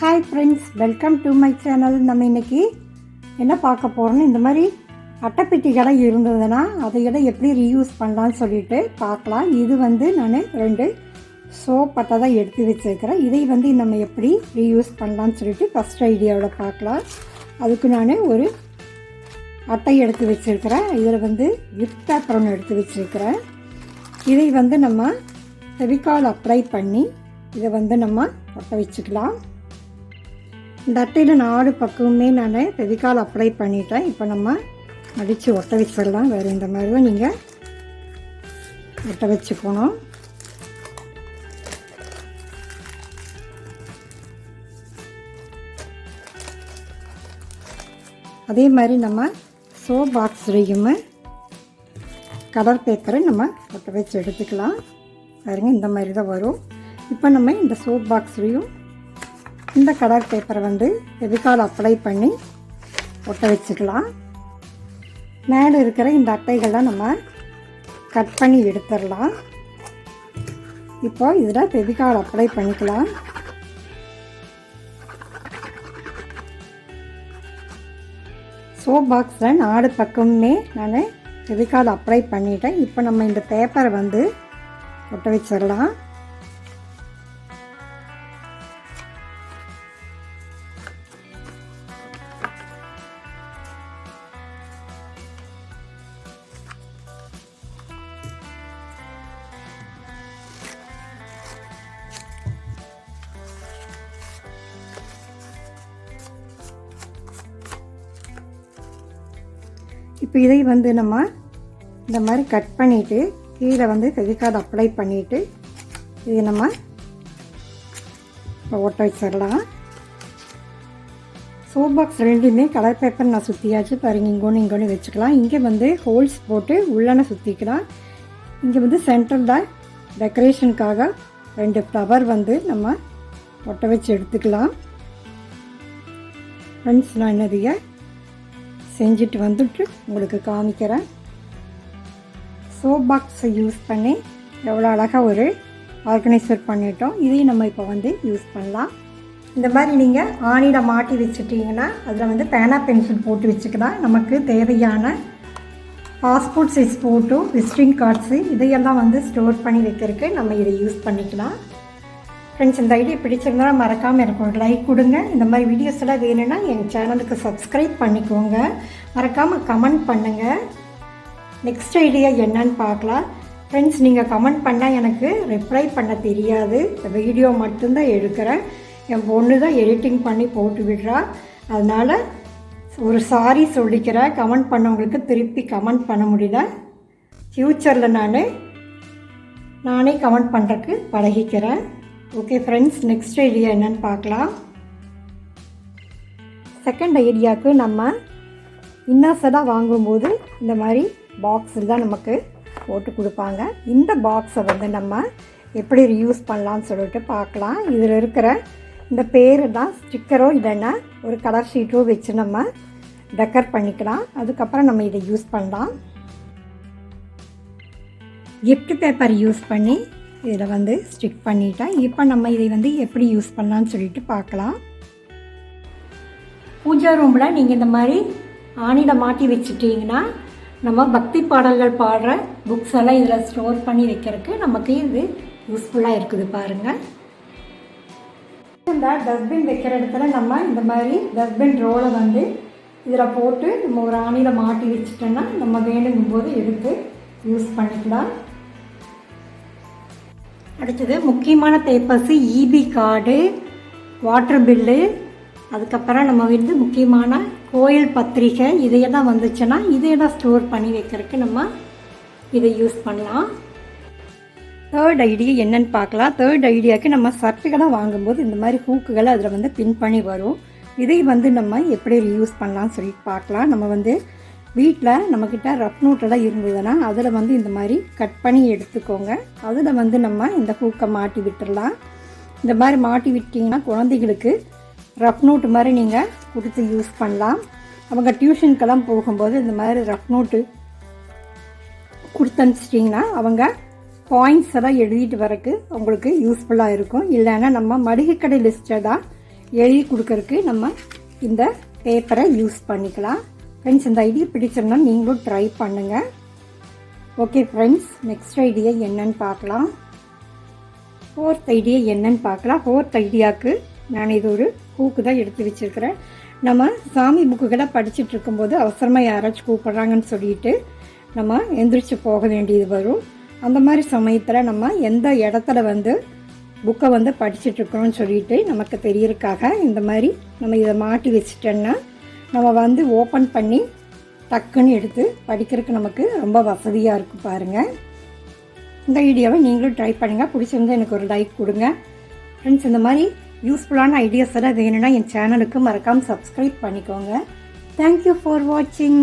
Hi friends welcome to my channel நம்ம இன்னைக்கு என்ன பார்க்க போகிறோம்னு இந்த மாதிரி அட்டைப்பெட்டிகளை இருந்ததுன்னா அதையெல்லாம் எப்படி ரீயூஸ் பண்ணலான்னு சொல்லிட்டு பார்க்கலாம். இது வந்து நான் ரெண்டு சோப் தான் எடுத்து வச்சுருக்கிறேன். இதை வந்து நம்ம எப்படி ரீயூஸ் பண்ணலான்னு சொல்லிட்டு ஃபஸ்ட் ஐடியாவோட பார்க்கலாம். அதுக்கு நான் ஒரு அட்டை எடுத்து வச்சுருக்கிறேன். இதில் வந்து கிஃப்ட் பேப்பர் ஒன்று எடுத்து வச்சுருக்கிறேன். இதை வந்து நம்ம ஃபெவிகால் அப்ளை பண்ணி இதை வந்து நம்ம ஒட்ட வச்சுக்கலாம். இந்த அட்டையில் நாலு பக்கமுமே நான் ஃபெவிகால் அப்ளை பண்ணிட்டேன். இப்போ நம்ம அடித்து ஒட்ட வச்சிடலாம். வேறு இந்த மாதிரி தான் நீங்கள் ஒட்ட வச்சுக்கணும் அதே மாதிரி நம்ம சோ பாக்ஸ்லேயும் கலர் பேப்பரை நம்ம ஒட்ட வச்சு எடுத்துக்கலாம். பாருங்கள் இந்த மாதிரி தான் வரும். இப்போ நம்ம இந்த சோப் பாக்ஸ்லேயும் இந்த கலர் பேப்பரை வந்து எதுக்கால் அப்ளை பண்ணி ஒட்ட வச்சுக்கலாம். மேலே இருக்கிற இந்த அட்டைகளை நம்ம கட் பண்ணி எடுத்துடலாம். இப்போ இதில் ஃபெவிகால் அப்ளை பண்ணிக்கலாம். சோப் பாக்ஸில் நாலு பக்கமுமே நான் ஃபெவிகால் அப்ளை பண்ணிட்டேன். இப்போ நம்ம இந்த பேப்பரை வந்து ஒட்ட வச்சிடலாம். இப்போ இதை வந்து நம்ம இந்த மாதிரி கட் பண்ணிவிட்டு கீழே வந்து ஃபெவிகால் அப்ளை பண்ணிவிட்டு இதை நம்ம இப்போ ஒட்ட வச்சிடலாம். சோப் பாக்ஸ் ரெண்டுமே கலர் பேப்பர் நான் சுற்றியாச்சு பாருங்கள் இங்கொன்று இங்கொன்று வச்சுக்கலாம். இங்கே வந்து ஹோல்ஸ் போட்டு உள்ளன சுற்றிக்கலாம் இங்கே வந்து சென்டரில் டெக்கரேஷனுக்காக ரெண்டு ஃப்ளவர் வந்து நம்ம ஒட்ட வச்சு எடுத்துக்கலாம். ஃப்ரெண்ட்ஸ் நான் என்னதைய செஞ்சுட்டு வந்துட்டு உங்களுக்கு காமிக்கிறேன். சோப் பாக்ஸை யூஸ் பண்ணி எவ்வளோ அழகாக ஒரு ஆர்கனைசர் பண்ணிட்டோம். இதையும் நம்ம இப்போ வந்து யூஸ் பண்ணலாம். இந்த மாதிரி நீங்கள் ஆணியில் மாட்டி வச்சுட்டிங்கன்னா அதில் வந்து பேனா பென்சில் போட்டு வச்சுக்கலாம் நமக்கு தேவையான passport size photo visiting cards இதையெல்லாம் வந்து ஸ்டோர் பண்ணி வைக்கிறதுக்கு நம்ம இதை யூஸ் பண்ணிக்கலாம். ஃப்ரெண்ட்ஸ் இந்த ஐடியா பிடிச்சிருந்தா மறக்காமல் எனக்கு ஒரு லைக் கொடுங்க. இந்த மாதிரி வீடியோஸ் எல்லாம் வேணும்னா எங்கள் சேனலுக்கு சப்ஸ்கிரைப் பண்ணிக்கோங்க. மறக்காமல் கமெண்ட் பண்ணுங்கள் நெக்ஸ்ட் ஐடியா என்னன்னு பார்க்கலாம். ஃப்ரெண்ட்ஸ் நீங்கள் கமெண்ட் பண்ணால் எனக்கு ரிப்ளை பண்ண தெரியாது. வீடியோ மட்டும்தான் எடுக்கிறேன். என் பொண்ணு தான் எடிட்டிங் பண்ணி போட்டு விடுறா. அதனால் ஒரு சாரி சொல்லிக்கிறேன். கமெண்ட் பண்ணவங்களுக்கு திருப்பி கமெண்ட் பண்ண முடியல. ஃப்யூச்சரில் நான் நானே கமெண்ட் பண்ணுறதுக்கு பழகிக்கிறேன். ஓகே ஃப்ரெண்ட்ஸ் நெக்ஸ்ட் ஐடியா என்னன்னு பார்க்கலாம். செகண்ட் ஐடியாவுக்கு நம்ம இன்னர்ஸடாக வாங்கும்போது இந்த மாதிரி பாக்ஸில் தான் நமக்கு போட்டு கொடுப்பாங்க. இந்த பாக்ஸை வந்து நம்ம எப்படி ரியூஸ் பண்ணலாம்னு சொல்லிட்டு பார்க்கலாம். இதில் இருக்கிற இந்த பேர் தான் ஸ்டிக்கரோ இல்லைன்னா ஒரு கலர் ஷீட்டோ வச்சு நம்ம டெக்கர் பண்ணிக்கலாம். அதுக்கப்புறம் நம்ம இதை யூஸ் பண்ணலாம். கிஃப்ட் பேப்பர் யூஸ் பண்ணி இதில் வந்து ஸ்டிக் பண்ணிட்டேன் இப்போ நம்ம இதை வந்து எப்படி யூஸ் பண்ணலான்னு சொல்லிட்டு பார்க்கலாம். பூஜா ரூமில் நீங்கள் இந்த மாதிரி ஆணியில் மாட்டி வச்சுட்டிங்கன்னா நம்ம பக்தி பாடல்கள் பாடுற புக்ஸ் எல்லாம் இதில் ஸ்டோர் பண்ணி வைக்கிறதுக்கு நமக்கு இது யூஸ்ஃபுல்லாக இருக்குது பாருங்கள் இந்த டஸ்ட்பின் வைக்கிற இடத்துல நம்ம இந்த மாதிரி டஸ்ட்பின் ரோலை வந்து இதில் போட்டு நம்ம ஒரு ஆணியில் மாட்டி வச்சுட்டோன்னா நம்ம வேணுங்கும் போது எடுத்து யூஸ் பண்ணிக்கலாம். அடுத்தது முக்கியமான papers EB card water bill அதுக்கப்புறம் நம்ம வந்து முக்கியமான கோயில் பத்திரிக்கை தான் வந்துச்சுன்னா இதையெல்லாம் ஸ்டோர் பண்ணி வைக்கிறதுக்கு நம்ம இதை யூஸ் பண்ணலாம். தேர்ட் ஐடியா என்னன்னு பார்க்கலாம். தேர்ட் ஐடியாவுக்கு நம்ம சர்ட்டுகளை வாங்கும்போது இந்த மாதிரி ஹூக்குகளை அதில் வந்து பின் பண்ணி வரும். இதை வந்து நம்ம எப்படி யூஸ் பண்ணலாம்னு சொல்லிட்டு பார்க்கலாம். நம்ம வந்து வீட்டில் நம்மக்கிட்ட ரஃப் நோட்டெல்லாம் இருந்ததுன்னா அதில் வந்து இந்த மாதிரி கட் பண்ணி எடுத்துக்கோங்க. அதில் வந்து நம்ம இந்த ஹூக்கை மாட்டி விட்டுடலாம் இந்த மாதிரி மாட்டி விட்டிங்கன்னா குழந்தைகளுக்கு ரஃப் நோட்டு மாதிரி நீங்கள் கொடுத்து யூஸ் பண்ணலாம். அவங்க டியூஷனுக்கெல்லாம் போகும்போது இந்த மாதிரி ரஃப் நோட்டு கொடுத்து அனுப்பிச்சிட்டிங்கன்னா அவங்க பாயிண்ட்ஸ் எல்லாம் எழுதிட்டு வரக்கு உங்களுக்கு யூஸ்ஃபுல்லாக இருக்கும். இல்லைன்னா நம்ம மளிகை கடை லிஸ்ட்டை தான் எழுதி கொடுக்கறக்கு நம்ம இந்த பேப்பரை யூஸ் பண்ணிக்கலாம். ஃப்ரெண்ட்ஸ் இந்த ஐடியா பிடிச்சிருந்தா நீங்களும் ட்ரை பண்ணுங்கள் ஓகே ஃப்ரெண்ட்ஸ் நெக்ஸ்ட் ஐடியா என்னன்னு பார்க்கலாம். ஃபோர்த் ஐடியா என்னன்னு பார்க்கலாம். ஃபோர்த் ஐடியாவுக்கு நான் இது ஒரு ஹூக்கு தான் எடுத்து வச்சுருக்கிறேன். நம்ம சாமி புக்குகளை படிச்சுட்டு இருக்கும்போது அவசரமாக யாராச்சும் கூப்பிட்றாங்கன்னு சொல்லிட்டு நம்ம எந்திரிச்சு போக வேண்டியது வரும். அந்த மாதிரி சமயத்தில் நம்ம எந்த இடத்துல வந்து புக்கை வந்து படிச்சுட்டு இருக்கோம்னு சொல்லிட்டு நமக்கு தெரியறதுக்காக இந்த மாதிரி நம்ம இதை மாட்டி வச்சுட்டோன்னா நம்ம வந்து ஓப்பன் பண்ணி டக்குன்னு எடுத்து படிக்கிறதுக்கு நமக்கு ரொம்ப வசதியாக இருக்கும் பாருங்கள் இந்த ஐடியாவை நீங்களும் ட்ரை பண்ணுங்கள் பிடிச்சிருந்தா எனக்கு ஒரு லைக் கொடுங்க. ஃப்ரெண்ட்ஸ் இந்த மாதிரி யூஸ்ஃபுல்லான ஐடியாஸ் எல்லாம் வேணும்னா என் சேனலுக்கு மறக்காமல் சப்ஸ்கிரைப் பண்ணிக்கோங்க. தேங்க்யூ ஃபார் வாட்சிங்